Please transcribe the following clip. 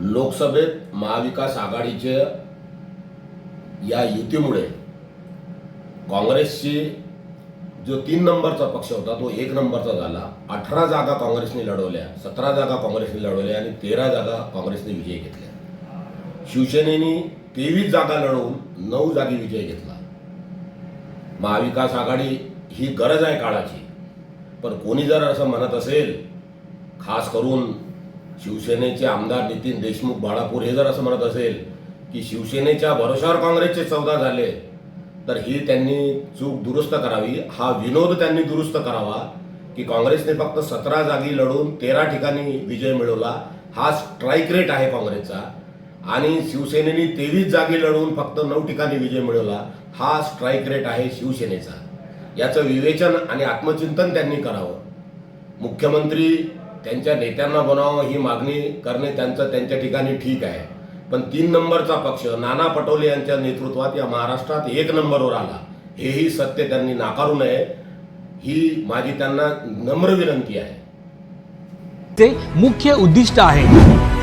लोकसभेत महाविकास आघाडीच्या या युतीमुळे काँग्रेसची जो तीन नंबरचा पक्ष होता तो एक नंबरचा झाला. अठरा जागा काँग्रेसने लढवल्या सतरा जागा काँग्रेसने लढवल्या आणि तेरा जागा काँग्रेसने विजय घेतल्या. शिवसेनेने तेवीस जागा लढवून नऊ जागी विजय घेतला. महाविकास आघाडी ही गरज आहे काळाची. पण कोणी जर असं म्हणत असेल खास करून शिवसेनेचे आमदार नितीन देशमुख बाळापूर हे जर असं म्हणत असेल की शिवसेनेच्या भरोशावर काँग्रेसचे चौदा झाले तर ही त्यांनी चूक दुरुस्त करावी. हा विनोद त्यांनी दुरुस्त करावा की काँग्रेसने फक्त सतरा जागी लढून तेरा ठिकाणी विजय मिळवला. हा स्ट्राईक रेट आहे काँग्रेसचा. आणि शिवसेनेने तेवीस जागी लढून फक्त नऊ ठिकाणी विजय मिळवला. हा स्ट्राईक रेट आहे शिवसेनेचा. याचं विवेचन आणि आत्मचिंतन त्यांनी करावं. मुख्यमंत्री त्यांच्या नेत्यांना बनावं ही मागणी करणे त्यांचं त्यांच्या ठिकाणी ठीक आहे. पण तीन नंबरचा पक्ष नाना पटोले यांच्या नेतृत्वात या महाराष्ट्रात एक नंबरवर आला. हेही सत्य त्यांनी नाकारू नये. ही माझी त्यांना नम्र विनंती आहे. ते मुख्य उद्दिष्ट आहे.